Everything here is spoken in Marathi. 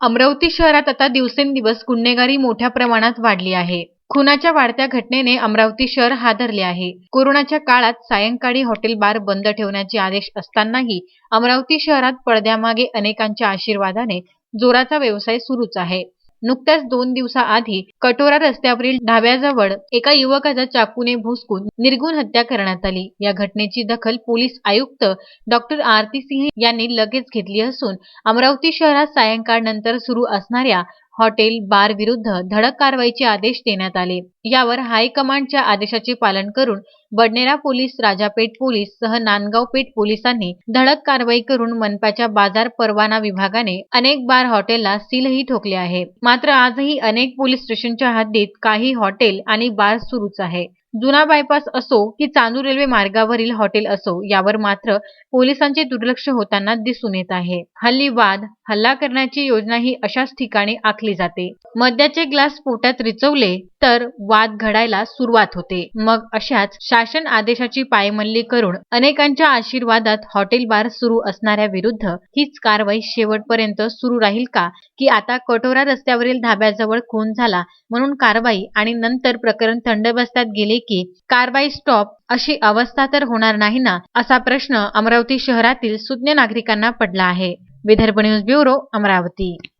अमरावती शहरात आता दिवसेंदिवस गुन्हेगारी मोठ्या प्रमाणात वाढली आहे. खुनाच्या वाढत्या घटनेने अमरावती शहर हादरले आहे. कोरोनाच्या काळात सायंकाळी हॉटेल बार बंद ठेवण्याचे आदेश असतानाही अमरावती शहरात पडद्यामागे अनेकांच्या आशीर्वादाने जोराचा व्यवसाय सुरूच आहे. नुकत्याच दोन दिवसाआधी कटोरा रस्त्यावरील ढाब्याजवळ एका युवकाचा चाकूने भुसकून निर्गुण हत्या करण्यात आली. या घटनेची दखल पोलीस आयुक्त डॉक्टर आरती सिंह यांनी लगेच घेतली असून अमरावती शहरात सायंकाळनंतर सुरू असणाऱ्या हॉटेल बार विरुद्ध धडक कारवाईचे आदेश देण्यात आले. यावर हायकमांडच्या आदेशाचे पालन करून बडनेरा पोलीस राजापेठ पोलीस सह नांदगाव पेठ पोलिसांनी धडक कारवाई करून मनपाच्या बाजार परवाना विभागाने अनेक बार हॉटेलला सीलही ठोकले आहे. मात्र आजही अनेक पोलीस स्टेशनच्या हद्दीत काही हॉटेल आणि बार सुरूच आहे. जुना बायपास असो की चांदूर रेल्वे मार्गावरील हॉटेल असो यावर मात्र पोलिसांचे दुर्लक्ष होताना दिसून येत आहे. हल्ली वाद हल्ला करण्याची योजना ही अशाच ठिकाणी आखली जाते. मद्याचे ग्लास पोटात रिचवले तर वाद घडायला सुरुवात होते. मग अशाच शासन आदेशाची पायमल्ली करून अनेकांच्या आशीर्वादात हॉटेल बार सुरू असणाऱ्या विरुद्ध हीच कारवाई शेवटपर्यंत सुरू राहील का? की आता कटोरा रस्त्यावरील धाब्याजवळ खून झाला म्हणून कारवाई आणि नंतर प्रकरण थंड बसतात गेले की कारवाई स्टॉप अशी अवस्था तर होणार नाही ना? असा प्रश्न अमरावती शहरातील सुज्ञ नागरिकांना पडला आहे. Vidarbha news bureau Amravati.